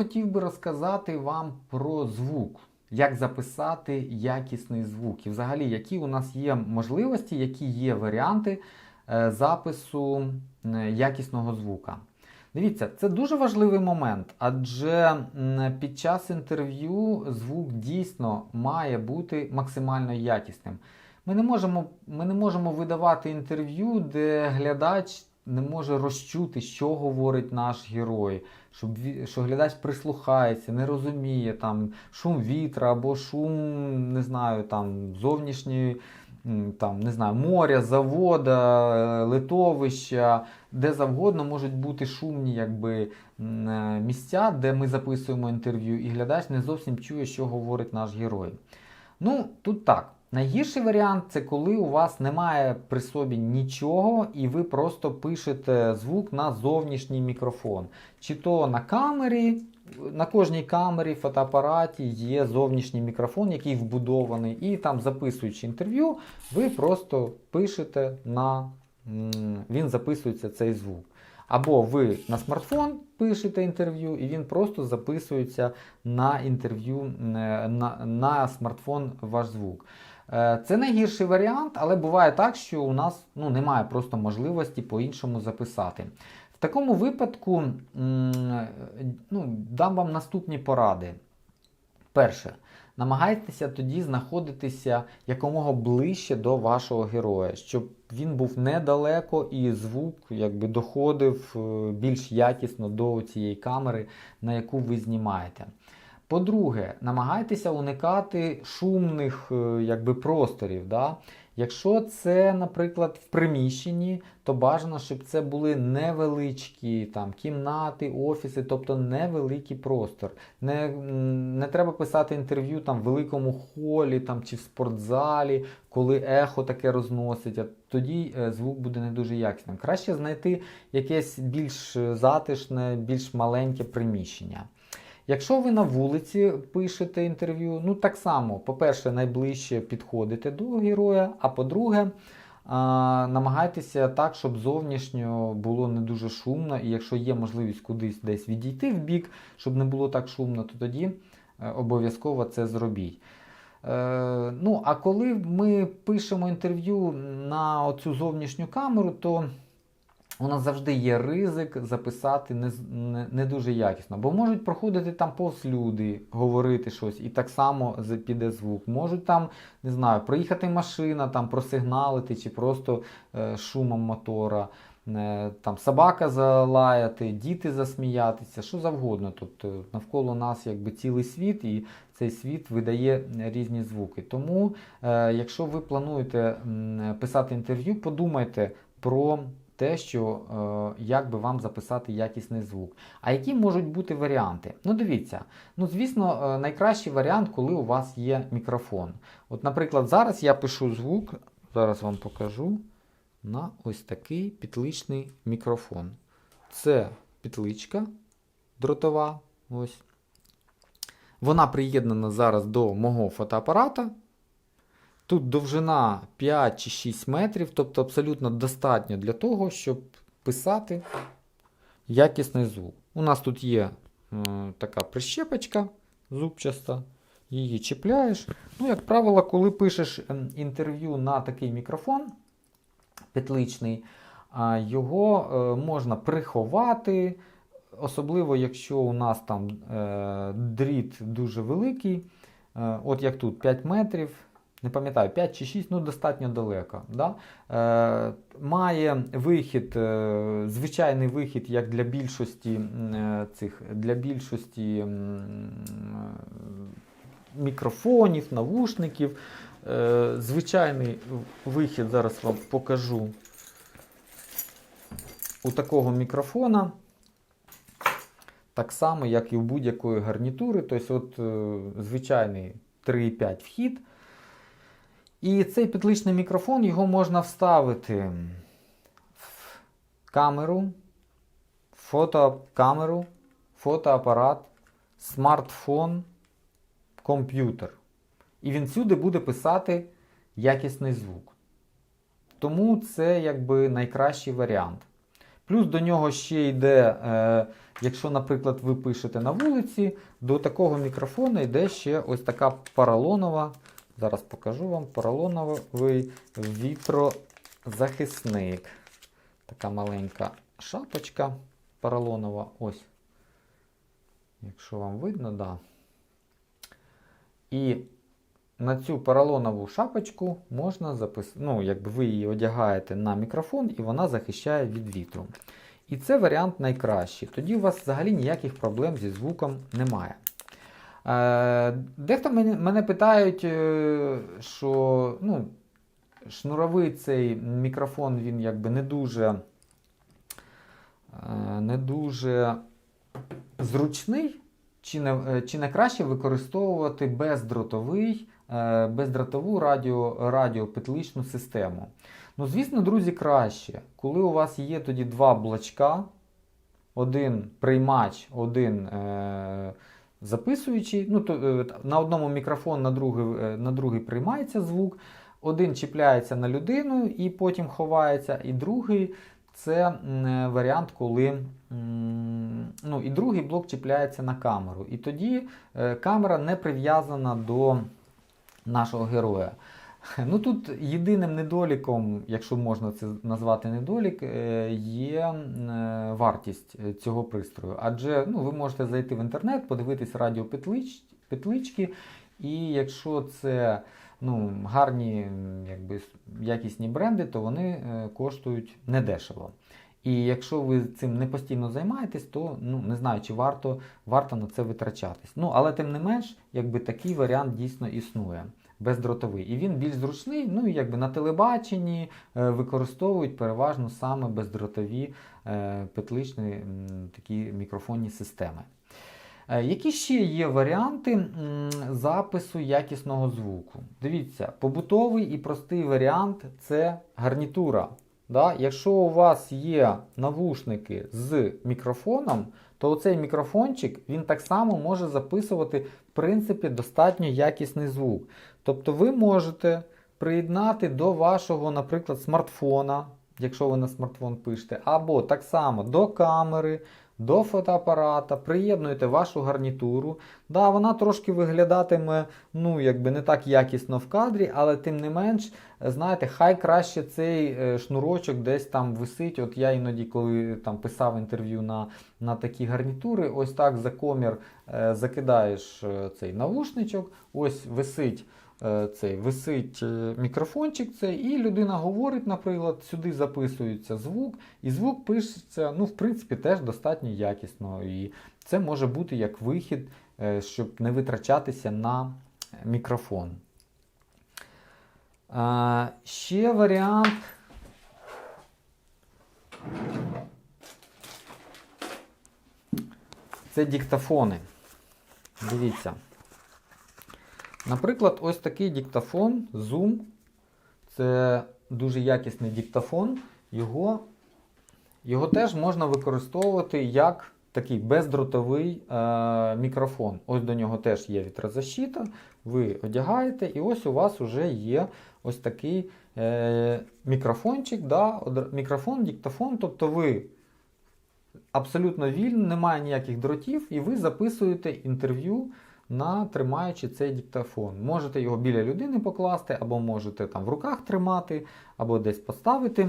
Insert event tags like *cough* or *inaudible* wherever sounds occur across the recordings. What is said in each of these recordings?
хотів би розказати вам про звук, як записати якісний звук. І взагалі, які у нас є можливості, які є варіанти е, запису е, якісного звука. Дивіться, це дуже важливий момент, адже під час інтерв'ю звук дійсно має бути максимально якісним. Ми не можемо, ми не можемо видавати інтерв'ю, де глядач не може розчути, що говорить наш герой, щоб, що глядач прислухається, не розуміє там шум вітра або шум, не знаю, там зовнішньої. Там, не знаю, моря, завода, е, литовища, де завгодно можуть бути шумні якби, е, місця, де ми записуємо інтерв'ю, і глядач не зовсім чує, що говорить наш герой. Ну, тут так. Найгірший варіант це коли у вас немає при собі нічого, і ви просто пишете звук на зовнішній мікрофон. Чи то на камері, на кожній камері, фотоапараті є зовнішній мікрофон, який вбудований, і там, записуючи інтерв'ю, ви просто пишете на. Він записується цей звук. Або ви на смартфон пишете інтерв'ю, і він просто записується на інтерв'ю е, на, на смартфон ваш звук. Е, Це найгірший варіант, але буває так, що у нас ну, немає просто можливості по-іншому записати. В такому випадку ну, дам вам наступні поради. Перше, намагайтеся тоді знаходитися якомога ближче до вашого героя, щоб він був недалеко і звук якби доходив е, більш якісно до цієї камери, на яку ви знімаєте. По-друге, намагайтеся уникати шумних е, якби, просторів. Да? Якщо це, наприклад, в приміщенні, то бажано, щоб це були невеличкі там, кімнати, офіси, тобто невеликий простор. Не, не треба писати інтерв'ю там, в великому холі там, чи в спортзалі, коли ехо таке розносить, а тоді е, звук буде не дуже якісним. Краще знайти якесь більш е, затишне, більш маленьке приміщення. Якщо ви на вулиці пишете інтерв'ю, ну так само, по-перше, найближче підходите до героя, а по-друге, намагайтеся так, щоб зовнішньо було не дуже шумно, і якщо є можливість кудись десь відійти в бік, щоб не було так шумно, то тоді е, обов'язково це зробіть. Е, ну, а коли ми пишемо інтерв'ю на оцю зовнішню камеру, то у нас завжди є ризик записати не, не, не дуже якісно. Бо можуть проходити там повз люди, говорити щось, і так само піде звук. Можуть там, не знаю, проїхати машина, там просигналити, чи просто е, шумом мотора. е, Там собака залаяти, діти засміятися, що завгодно. Тобто навколо нас якби цілий світ, і цей світ видає різні звуки. Тому, е, якщо ви плануєте писати інтерв'ю, подумайте про те, що е, як би вам записати якісний звук. А які можуть бути варіанти? Ну, дивіться, ну звісно, е, найкращий варіант, коли у вас є мікрофон. От, наприклад, зараз я пишу звук, зараз вам покажу на ось такий петличний мікрофон. Це петличка дротова. Ось. Вона приєднана зараз до мого фотоапарата. Тут довжина 5 чи 6 метрів, тобто абсолютно достатньо для того, щоб писати якісний звук. У нас тут є е, така прищепочка зубчаста, її чіпляєш. Ну, як правило, коли пишеш ем, інтерв'ю на такий мікрофон петличний, його е, можна приховати, особливо якщо у нас там е, дріт дуже великий, е, от як тут 5 метрів. Не пам'ятаю, 5 чи 6, ну достатньо далеко. Да? Е, має вихід, е, звичайний вихід, як для більшості е, цих для більшості е, мікрофонів, навушників. Е, звичайний вихід зараз вам покажу у такого мікрофона. Так само, як і у будь-якої гарнітури. Тобто, от, е, звичайний 3,5 вхід. І цей петличний мікрофон його можна вставити в камеру, фотокамеру, фотоапарат, смартфон, комп'ютер. І він всюди буде писати якісний звук. Тому це якби найкращий варіант. Плюс до нього ще йде, е, якщо, наприклад, ви пишете на вулиці, до такого мікрофона йде ще ось така поролонова. Зараз покажу вам поролоновий вітрозахисник. Така маленька шапочка поролонова. Ось. Якщо вам видно, да. І на цю поролонову шапочку можна записати, ну, якби ви її одягаєте на мікрофон, і вона захищає від вітру. І це варіант найкращий. Тоді у вас взагалі ніяких проблем зі звуком немає. Е, Дехто мене, питають, е, що ну, шнуровий цей мікрофон він якби не дуже, е, не дуже зручний, чи не, чи не краще використовувати бездротовий, бездротову радіо, радіопетличну систему. Ну, звісно, друзі, краще, коли у вас є тоді два блочка, один приймач, один е, записуючий. Ну, то, е, на одному мікрофон, на другий, е, на другий приймається звук, один чіпляється на людину і потім ховається, і другий це е, варіант, коли ну, і другий блок чіпляється на камеру. І тоді камера не прив'язана до нашого героя. *laughs* Ну тут єдиним недоліком, якщо можна це назвати недолік, е, є е, вартість е, цього пристрою. Адже ну, ви можете зайти в інтернет, подивитись радіопетлички, і якщо це ну, гарні якби, якісні бренди, то вони коштують недешево. І якщо ви цим не постійно займаєтесь, то ну, не знаю, чи варто, варто на це витрачатись. Ну, але тим не менш, якби такий варіант дійсно існує бездротовий. І він більш зручний, ну і якби на телебаченні е, використовують переважно саме бездротові е, петличні м, такі мікрофонні системи. Е, Які ще є варіанти запису якісного звуку? Дивіться, побутовий і простий варіант це гарнітура. Да? Якщо у вас є навушники з мікрофоном, то цей мікрофончик він так само може записувати в принципі достатньо якісний звук. Тобто ви можете приєднати до вашого, наприклад, смартфона, якщо ви на смартфон пишете, або так само до камери, до фотоапарата, приєднуєте вашу гарнітуру. Да, вона трошки виглядатиме ну, якби не так якісно в кадрі, але тим не менш, знаєте, хай краще цей е, шнурочок десь там висить. От я іноді, коли там писав інтерв'ю на, на такі гарнітури, ось так за комір е, закидаєш е, цей навушничок, ось висить. Е, Цей висить е, мікрофончик, цей, і людина говорить, наприклад, сюди записується звук, і звук пишеться, ну, в принципі, теж достатньо якісно. І це може бути як вихід, е, щоб не витрачатися на мікрофон. Ще варіант. Це диктофони. Дивіться. Наприклад, ось такий диктофон Zoom. Це дуже якісний диктофон. Його, його теж можна використовувати як такий бездротовий е, мікрофон. Ось до нього теж є вітрозащита. Ви одягаєте, і ось у вас вже є ось такий е, мікрофончик, да, мікрофон, диктофон. Тобто ви абсолютно вільно, немає ніяких дротів, і ви записуєте інтерв'ю на тримаючи цей диктофон. Можете його біля людини покласти, або можете там в руках тримати, або десь поставити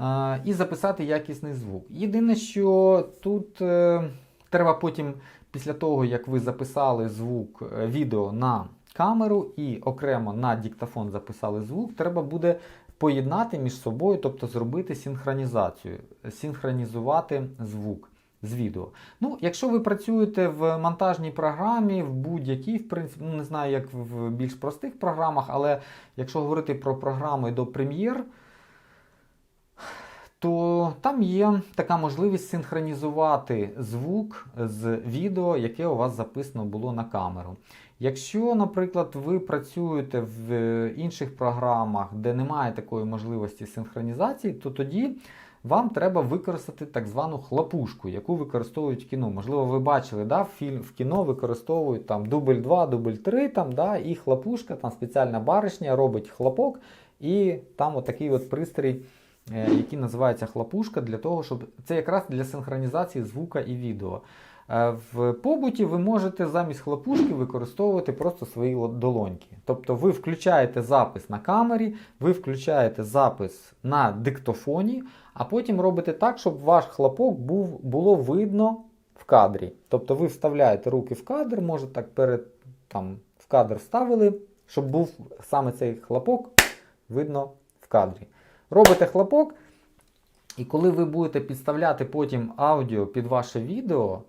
е, і записати якісний звук. Єдине, що тут е, треба потім, після того, як ви записали звук е, відео на камеру і окремо на диктофон записали звук, треба буде поєднати між собою, тобто зробити синхронізацію, синхронізувати звук з відео. Ну, якщо ви працюєте в монтажній програмі, в будь-якій, в принципі, ну не знаю, як в більш простих програмах, але якщо говорити про програми до Premiere, то там є така можливість синхронізувати звук з відео, яке у вас записано було на камеру. Якщо, наприклад, ви працюєте в інших програмах, де немає такої можливості синхронізації, то тоді вам треба використати так звану хлопушку, яку використовують в кіно. Можливо, ви бачили, да, в, фільм, в кіно використовують там дубль 2, дубль 3, там, да, і хлопушка, там спеціальна баришня робить хлопок, і там отакий от пристрій е, який називається хлопушка, для того, щоб це якраз для синхронізації звука і відео. Е, В побуті ви можете замість хлопушки використовувати просто свої долоньки. Тобто ви включаєте запис на камері, ви включаєте запис на диктофоні, а потім робите так, щоб ваш хлопок був, було видно в кадрі. Тобто ви вставляєте руки в кадр, може так перед там, в кадр вставили, щоб був саме цей хлопок видно в кадрі. Робите хлопок, і коли ви будете підставляти потім аудіо під ваше відео,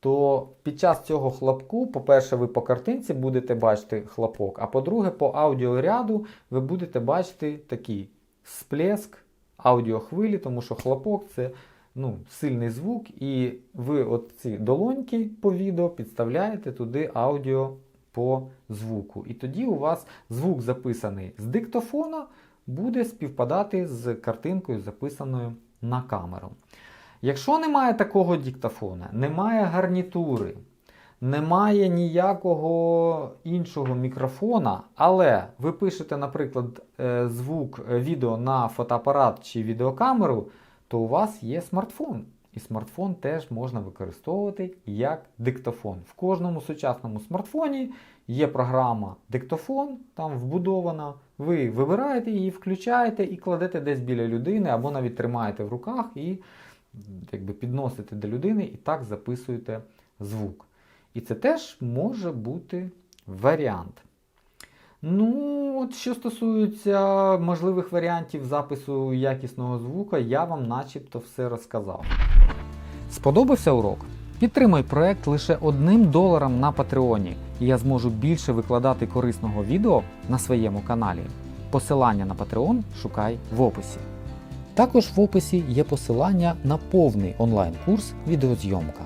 то під час цього хлопку, по-перше, ви по картинці будете бачити хлопок, а по-друге, по аудіоряду ви будете бачити такий сплеск аудіохвилі, тому що хлопок це ну, сильний звук, і ви от ці долоньки по відео підставляєте туди аудіо по звуку. І тоді у вас звук записаний з диктофона буде співпадати з картинкою, записаною на камеру. Якщо немає такого диктофона, немає гарнітури, немає ніякого іншого мікрофона, але ви пишете, наприклад, е, звук е, відео на фотоапарат чи відеокамеру, то у вас є смартфон. І смартфон теж можна використовувати як диктофон. В кожному сучасному смартфоні є програма диктофон, там вбудована. Ви вибираєте її, включаєте і кладете десь біля людини, або навіть тримаєте в руках і якби, підносите до людини і так записуєте звук. І це теж може бути варіант. Ну, от що стосується можливих варіантів запису якісного звука, я вам начебто все розказав. Сподобався урок? Підтримай проект лише одним доларом на Патреоні, і я зможу більше викладати корисного відео на своєму каналі. Посилання на Patreon шукай в описі. Також в описі є посилання на повний онлайн-курс відеозйомка.